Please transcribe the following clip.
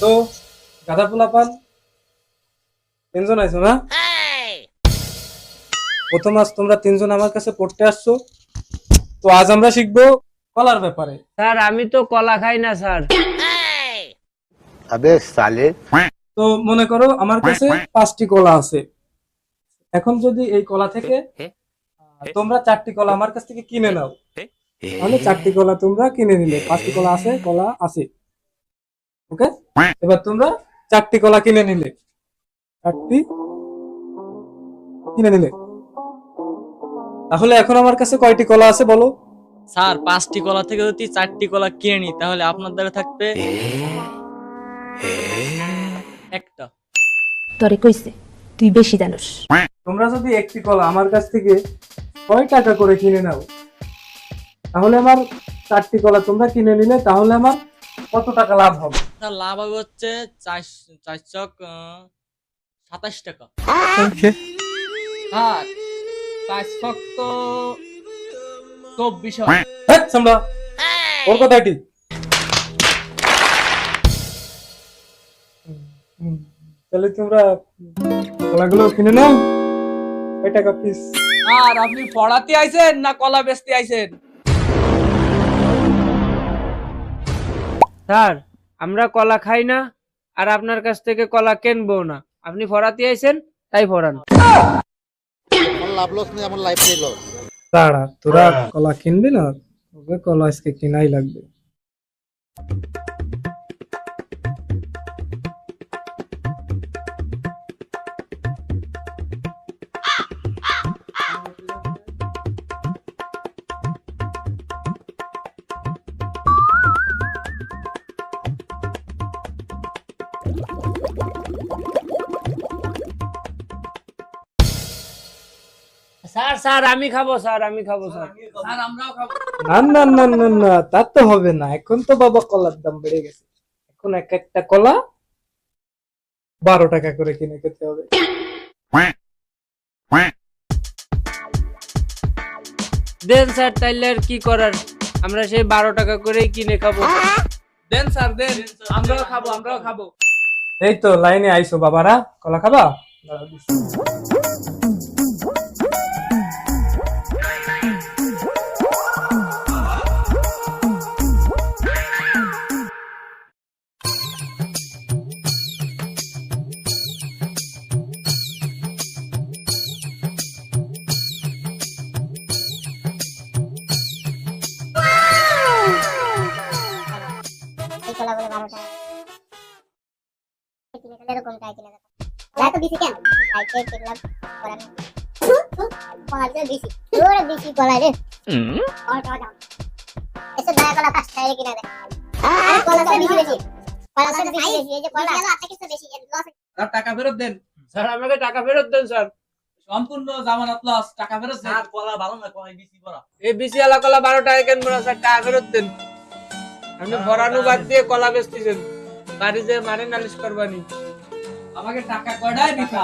তো গাধা পোলা পান তিনজন আইছো না? প্রথম আজ তোমরা তিনজন আমার কাছে পড়তে আসছো। তো আজ আমরা শিখব কলার ব্যাপারে। স্যার আমি তো কলা খাই না স্যার। আবে সালে। তো মনে করো আমার কাছে পাঁচটি কলা আছে। এখন যদি এই কলা থেকে তোমরা চারটি কলা আমার কাছ থেকে কিনে নাও। তাহলে চারটি কলা তোমরা কিনে নিলে। পাঁচটি কলা আছে কলা আছে। ওকে? এবার তোমরা চারটি কলা কিনে নিলে। চারটি কিনে নিলে। তাহলে এখন আমার কাছে কয়টি কলা আছে বলো? স্যার পাঁচটি কলা থেকে যদি চারটি কলা কিনে নিই তাহলে আপনার দ্বারা থাকবে একটা। তরে কইছে তুই বেশি জানোস। তোমরা যদি একটি কলা আমার কাছ থেকে কয় টাকা করে কিনে নাও তাহলে আমার চারটি কলা তোমরা কিনে নিলে তাহলে আমার কত টাকা লাভ হবে? স্যার লাভ হবে হচ্ছে চার চার চক সাতাশ টাকা। স্যার চার চক তো চব্বিশ সামলা। ওর কথাটি হুম, তাহলে তোমরা কলাগুলো কিনে নাও। কয় টাকা পিস আর আপনি পড়াতে আইছেন না কলা বেচতে আইছেন? স্যার আমরা কলা খাই না আর আপনার কাছ থেকে কলা কেনবো না। আপনি ফরাতে আইছেন তাই ফরান। আমার লাভ লস নেই আমার লাইফ লস তারা তোরা কলা কিনবি না? ওকে কলা আজকে কিনাই লাগবে। স্যার স্যার আমি খাব স্যার আমি খাব স্যার। স্যার আমরাও খাব। না না না না না তা তো হবে না। এখন তো বাবা কলার দাম বেড়ে গেছে। এখন এক একটা কলা বারো টাকা করে কিনে খেতে হবে। দেন স্যার তাইলে আর কি করার? আমরা সেই বারো টাকা করেই কিনে খাব। দেন স্যার দেন। আমরাও খাব আমরাও খাব। এই তো লাইনে আইসো বাবারা। কলা খাবা? বারো টাকা কিনে খেলে এরকম টাই কিনে দেখো এত বেশি কেন টাইকে কিনলাম করা কলাগুলো বেশি ওরে বেশি কলা রে কত দাম এসে দয়া কলা পাঁচ টাকা কিনে দেখ আরে কলাগুলো বেশি বেশি কলাগুলো বেশি বেশি এই যে কলা আছে কিছু বেশি লস টাকা ফেরত দেন। স্যার আমাকে টাকা ফেরত দেন স্যার। সম্পূর্ণ জামানত লস টাকা ফেরত স্যার কলা ভালো না কলা বেশি করা? এই বিসি আলা কলা বারো টাকা কিনবো না স্যার? টাকা ফেরত দেন। আপনি ফরানো বাদ দিয়ে কলা বেচতেছেন বাড়ি যে মারে নালিশ করবানি। আমাকে টাকা কয়টাই দিতে